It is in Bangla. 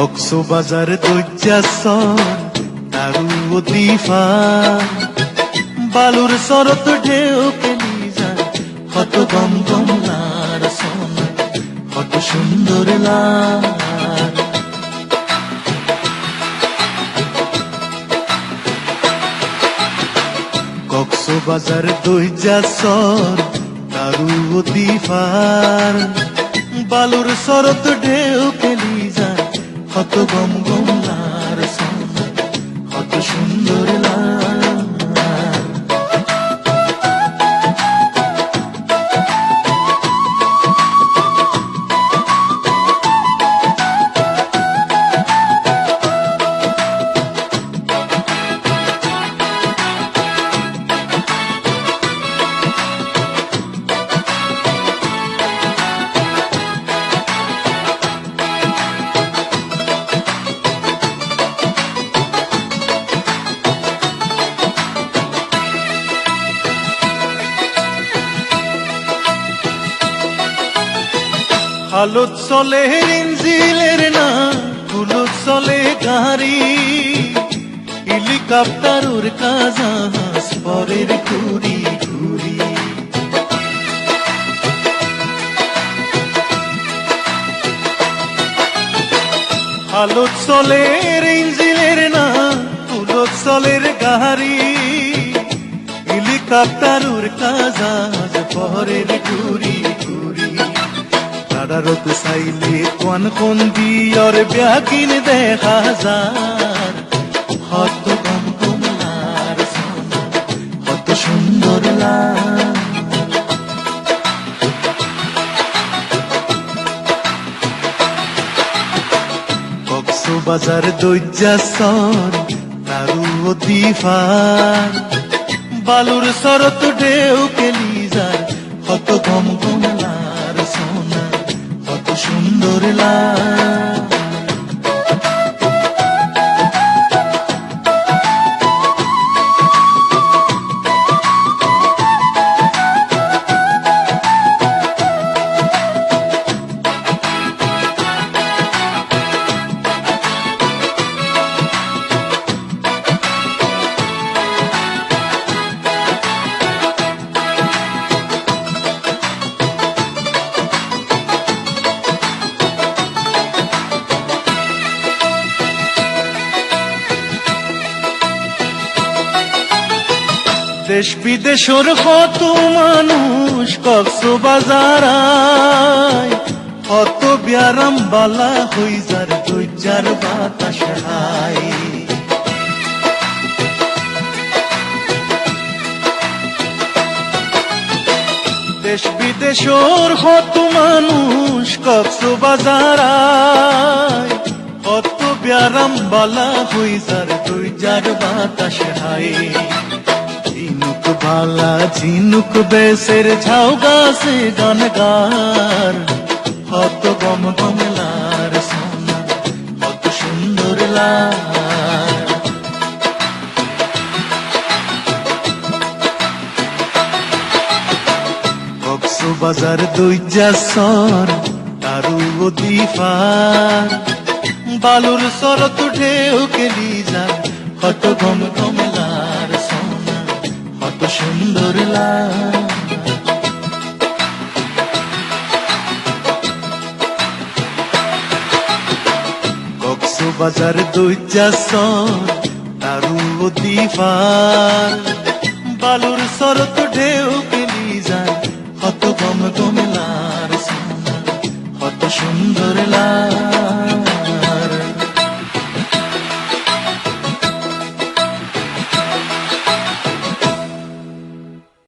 কক্সবাজার দৈজাসন তারু দিফা। বালুর শরত ঢেউ কেলি যায় কত গম গম লার কত সুন্দর লার কক্সবাজার দৈজাসর তারু দিফার। বালুর শরত ঢেউ কেলি যায় কত গম গম কত সুন্দর হালত চলে ইঞ্জিলের না কুলত চলে গাড়ি। হেলিকপ্টারুর কাজাহাজ পরের ঘুরি ঘুরি হালত চলে ইঞ্জিলের না কুলত চলের গাড়ি। হেলিকপ্টারুর কাজাহাজ পরের ঘুরি ঘুরি তারারত চাইলে কোন কোন দিয়র ব্যাকিন দেখা যার কত কম কমলার কত সুন্দর লাল দৈজাসর তারু বালুর শরত ঢেউ কেলি যায় কত গম সুন্দর দেশ বিদেশের কত মানুষ কক্সবাজার কত ব্যারাম বালা হই যার দৈজার বাতাস দেশ বিদেশের কত মানুষ কক্সবাজার কত ব্যারাম বালা হই যার দৈজার বাতাস ঝিনুক বালা ঝিনুক বেসের ঝাউ গাছে গান গার কত গম গমলার সোনা, কত সুন্দর লার কক্সবাজার দৈজাসর তারু দিফার। বালুর শরত ঢেউ কেলি যায়, কত গম কত সুন্দর লাল। কক্সবাজার দুই চাষর তারু দিবার। বালুর শরত ঢেউ গেলি যায় হত গম গমলার হত সুন্দর লা